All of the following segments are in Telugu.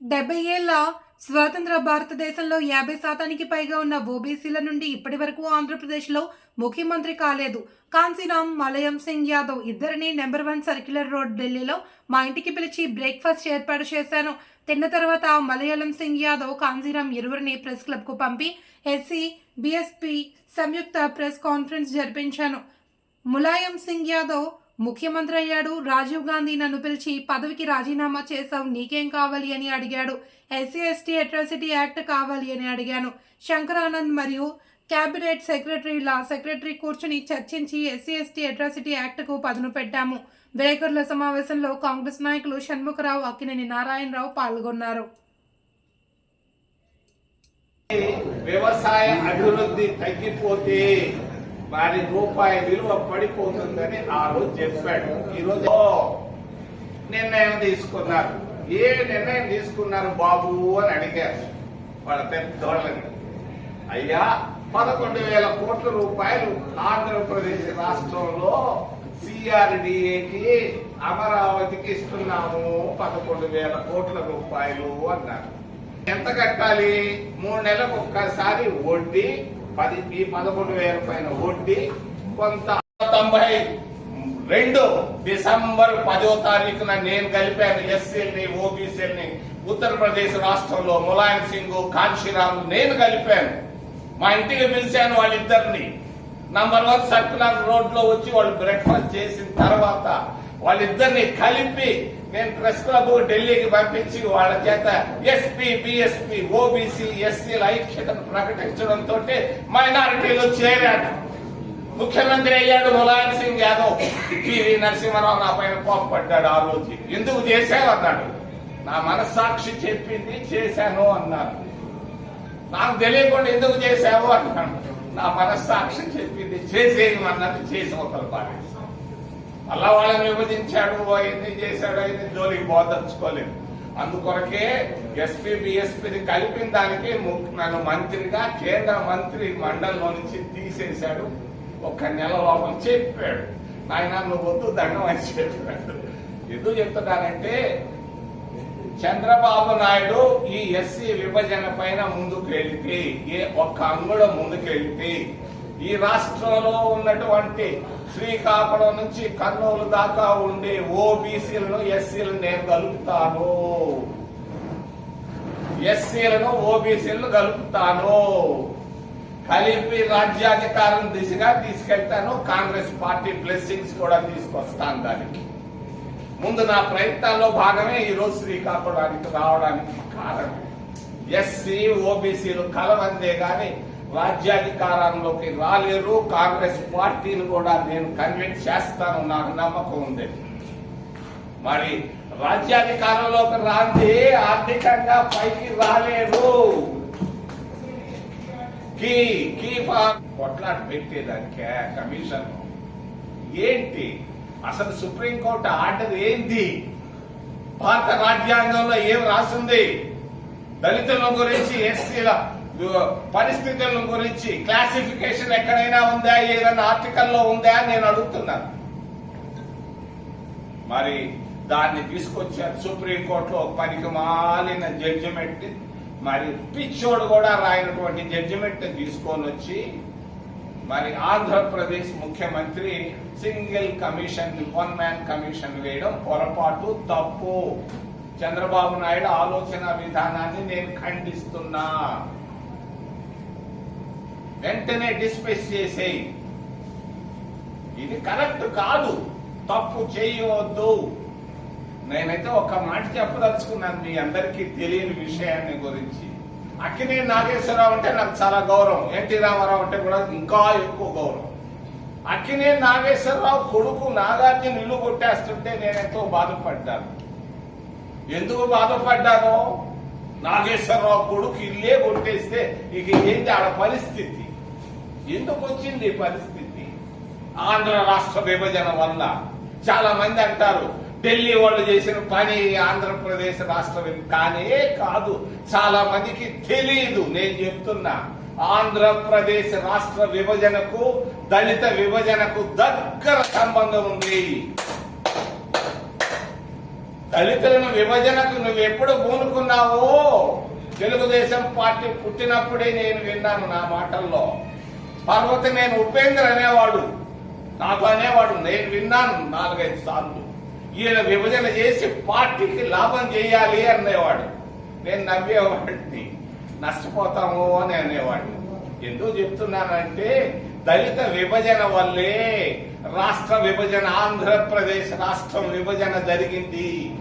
డెబ్బై ఏళ్ళ స్వతంత్ర భారతదేశంలో యాభై శాతానికి పైగా ఉన్న ఓబీసీల నుండి ఇప్పటి వరకు ఆంధ్రప్రదేశ్లో ముఖ్యమంత్రి కాలేదు. కాన్సీరామ్ మలయం సింగ్ యాదవ్ ఇద్దరిని నెంబర్ వన్ సర్క్యులర్ రోడ్ ఢిల్లీలో మా ఇంటికి పిలిచి బ్రేక్ఫాస్ట్ ఏర్పాటు చేశాను తిన్న తర్వాత మలయాళం సింగ్ యాదవ్ కాన్సీరామ్ ఇరువురిని ప్రెస్ క్లబ్కు పంపి ఎస్సీ బీఎస్పీ సంయుక్త ప్రెస్ కాన్ఫరెన్స్ జరిపించాను. ములాయం సింగ్ యాదవ్ ముఖ్యమంత్రి అయ్యాడు. రాజీవ్ గాంధీ నన్ను పిలిచి పదవికి రాజీనామా చేశావు నీకేం కావాలి అని అడిగాడు. ఎస్సీ ఎస్టీ అట్రాసిటీ యాక్ట్ కావాలి అని అడిగాను. శంకరానంద్ మరియు క్యాబినెట్ సెక్రటరీల సెక్రటరీ కూర్చుని చర్చించి ఎస్సీ ఎస్టీ అట్రాసిటీ యాక్ట్కు పదును పెట్టాము. విలేకరుల సమావేశంలో కాంగ్రెస్ నాయకులు షణ్ముఖరావు అక్కినేని నారాయణరావు పాల్గొన్నారు. వ్యవసాయ అభివృద్ధి తగ్గిపోతే వారి రూపాయి విలువ పడిపోతుందని ఆ రోజు చెప్పాడు. ఈ రోజు నిర్ణయం తీసుకున్నారు. ఏ నిర్ణయం తీసుకున్నారు బాబు అని అడిగారు. వాళ్ళ పెద్దోళ్ళని అయ్యా పదకొండు వేల కోట్ల రూపాయలు ఆంధ్రప్రదేశ్ రాష్ట్రంలో సిఆర్డిఏకి అమరావతికి ఇస్తున్నాము పదకొండు వేల కోట్ల రూపాయలు అన్నారు. ఎంత కట్టాలి? మూడు నెలలకు ఒక్కసారి వడ్డీ పది ఈ పదకొండు వేల పైన వడ్డీ కొంత. తొంభై రెండు డిసెంబర్ పదో తారీఖున నేను కలిపాను ఎస్సీల్ని ఓబీసీల్ని ఉత్తరప్రదేశ్ రాష్ట్రంలో ములాయం సింగ్ కాంశీరామ్ నేను కలిపాను. మా ఇంటికి పిలిచాను వాళ్ళిద్దరిని. నంబర్ వన్ సర్కులర్ రోడ్లో వచ్చి వాళ్ళు బ్రేక్ఫాస్ట్ చేసిన తర్వాత వాళ్ళిద్దరిని కలిపి నేను ప్రెస్ క్లబ్ ఢిల్లీకి పంపించి వాళ్ళ చేత ఎస్పీ బిఎస్పీ ఓబీసీ ఎస్సీల ఐక్యతను ప్రకటించడంతో మైనారిటీలో చేరాడు ముఖ్యమంత్రి అయ్యాడు ములాయం సింగ్ యాదవ్. పివి నరసింహరావు నా పైన కోపపడ్డాడు ఆ రోజు. ఎందుకు చేశావన్నాడు నా మనస్సాక్షి చెప్పింది చేశాను అన్నాను నాకు తెలియకుండా ఎందుకు చేశావు అన్నాడు. నా మనస్సాక్షి చెప్పింది చేసేయమన్నది చేసి ఒకరు పారేసి అలా వాళ్ళని విభజించాడు ఎన్ని చేశాడు అయింది జోలికి బోధర్చుకోలేదు అందుకొరకే ఎస్పీ బిఎస్పీని కలిపిన దానికి నన్ను మంత్రిగా కేంద్ర మంత్రి మండలిలో నుంచి తీసేశాడు. ఒక నెల లోపల చెప్పాడు. నాయన నువ్వు వద్దు దండం అని చెప్పాడు. ఎందుకు చెప్తున్నానంటే చంద్రబాబు నాయుడు ఈ ఎస్సీ విభజన పైన ముందుకు వెళితే ఏ ఒక్క అంగుళం ముందుకు వెళితే ఈ రాష్ట్రంలో ఉన్నటువంటి శ్రీకాకుళం నుంచి కర్నూలు దాకా ఉండే ఓబీసీలను ఎస్సీలను నేను కలుపుతాను. ఎస్సీలను ఓబీసీలను కలుపుతాను. కలిపి రాజ్యాధికారం దిశగా తీసుకెళ్తాను. కాంగ్రెస్ పార్టీ బ్లెస్సింగ్స్ కూడా తీసుకొస్తాను దానికి. ముందు నా ప్రయత్నాల్లో భాగమే ఈరోజు శ్రీకాకుళానికి రావడానికి కారణం. ఎస్సీ ఓబీసీలు కలవందే కానీ రాజ్యాధికారంలోకి రాలేరు. కాంగ్రెస్ పార్టీని కూడా నేను కన్విన్స్ చేస్తాను నాకు నమ్మకం ఉంది. మరి రాజ్యాధికారంలోకి రాంది ఆర్థికంగా పైకి రాలేరు. కీ కీ కొట్లాట పెట్టేదానికి కమిషన్. ఏంటి? అసలు సుప్రీంకోర్టు ఆర్డర్ ఏంది? భారత రాజ్యాంగంలో ఏం రాసింది? దళితుల గురించి ఎస్సీల పరిస్థితుల గురించి క్లాసిఫికేషన్ ఎక్కడైనా ఉందా ఏదైనా ఆర్టికల్లో ఉందా అని నేను అడుగుతున్నాను. మరి దాన్ని తీసుకొచ్చారు సుప్రీంకోర్టులో ఒక పనికి మాలిన జడ్జిమెంట్ మరి పిచ్చోడు కూడా రాయినటువంటి జడ్జిమెంట్ తీసుకొని వచ్చి మరి ఆంధ్రప్రదేశ్ ముఖ్యమంత్రి single commission one man commission వేయడం పొరపాటు తప్పు. చంద్రబాబు నాయుడు ఆలోచన విధానాన్ని నేను ఖండిస్తున్నా. వెంటనే డిస్మిస్ చేసేయి. ఇది కరెక్ట్ కాదు. తప్పు చేయవద్దు. నేనైతే ఒక మాట చెప్పదలుచుకున్నాను మీ అందరికీ తెలియని విషయాన్ని గురించి. అక్కినే నాగేశ్వరరావు అంటే నాకు చాలా గౌరవం. ఎన్టీ రామారావు అంటే కూడా ఇంకా ఎక్కువ గౌరవం. అక్కినే నాగేశ్వరరావు కొడుకు నాగార్జున ఇల్లు కొట్టేస్తుంటే నేనెంతో బాధపడ్డాను. ఎందుకు బాధపడ్డాను? నాగేశ్వరరావు కొడుకు ఇల్లే కొట్టేస్తే ఇక ఏంటి ఆడ పరిస్థితి? ఎందుకు వచ్చింది పరిస్థితి? ఆంధ్ర రాష్ట్ర విభజన వల్ల చాలా మంది అంటారు ఢిల్లీ వాళ్ళు చేసిన పని ఆంధ్రప్రదేశ్ రాష్ట్రం కానే కాదు చాలా మందికి తెలియదు నేను చెప్తున్నా ఆంధ్రప్రదేశ్ రాష్ట్ర విభజనకు దళిత విభజనకు దగ్గర సంబంధం ఉంది. దళితులను విభజనకు నువ్వు ఎప్పుడు పూనుకున్నావో? తెలుగుదేశం పార్టీ పుట్టినప్పుడే నేను విన్నాను నా మాటల్లో. పర్వతి నేను ఉపేంద్ర అనేవాడు. నాకు అనేవాడు నేను విన్నాను నాలుగైదు సార్లు. ఈయన విభజన చేసి పార్టీకి లాభం చేయాలి అనేవాడు. నేను నవ్వేవాడిని. నష్టపోతాము అని అనేవాడిని. ఎందుకు చెప్తున్నానంటే దళిత విభజన వల్లే రాష్ట్ర విభజన ఆంధ్రప్రదేశ్ రాష్ట్రం విభజన జరిగింది.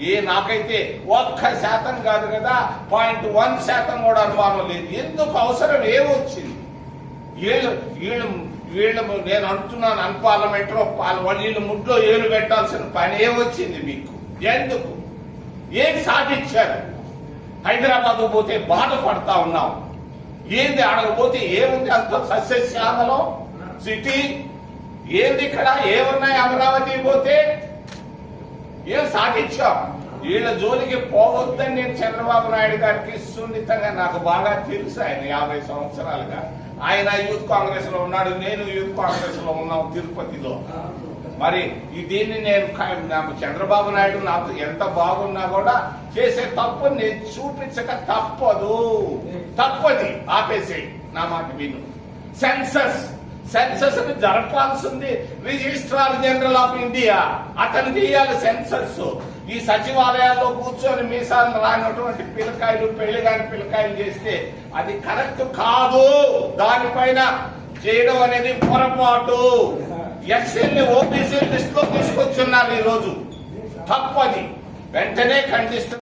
ఏ నాకైతే ఒక్క శాతం కాదు కదా పాయింట్ వన్ శాతం కూడా అనుమానం లేదు. ఎందుకు అవసరం ఏమొచ్చింది? వీళ్ళు వీళ్ళు వీళ్ళు నేను అంటున్నాను అన్పార్లమెంట్లో వీళ్ళు ముడ్లో ఏలు పెట్టాల్సిన పనే ఏమొచ్చింది మీకు. ఎందుకు? ఏం సాధించారు? హైదరాబాద్ పోతే బాధపడతా ఉన్నాం. ఏంది ఆడకపోతే ఏముంది అంత సస్యశ్యామలం? సిటీ? ఏంది ఇక్కడ? ఏమున్నాయి అమరావతి పోతే? ఏం సాధించాం? వీళ్ళ జోలికి పోవద్దని నేను చంద్రబాబు నాయుడు గారికి సున్నితంగా నాకు బాగా తెలుసు ఆయన యాభై సంవత్సరాలుగా. ఆయన యూత్ కాంగ్రెస్లో ఉన్నాడు నేను యూత్ కాంగ్రెస్లో ఉన్నాం తిరుపతిలో. మరి దీన్ని నేను నాకు చంద్రబాబు నాయుడు నాకు ఎంత బాగున్నా కూడా చేసే తప్పు నేను చూపించక తప్పదు. తప్పది. ఆపేసేయి నా మాట విను. సెన్సస్. సెన్సస్ జరపాల్సింది రిజిస్ట్రార్ జనరల్ ఆఫ్ ఇండియా. అతను తీయాలి సెన్సస్ ఈ సచివాలయాల్లో కూర్చొని మీసాలను రానటువంటి పిల్లకాయలు పెళ్ళి కాని పిల్లకాయలు చేస్తే అది కరెక్ట్ కాదు. దానిపైన చేయడం అనేది పొరపాటు. ఎస్ఎల్ని ఓబీసీ లిస్ట్లో తీసుకొచ్చున్నారు ఈ రోజు తప్పది. వెంటనే ఖండిస్తున్నారు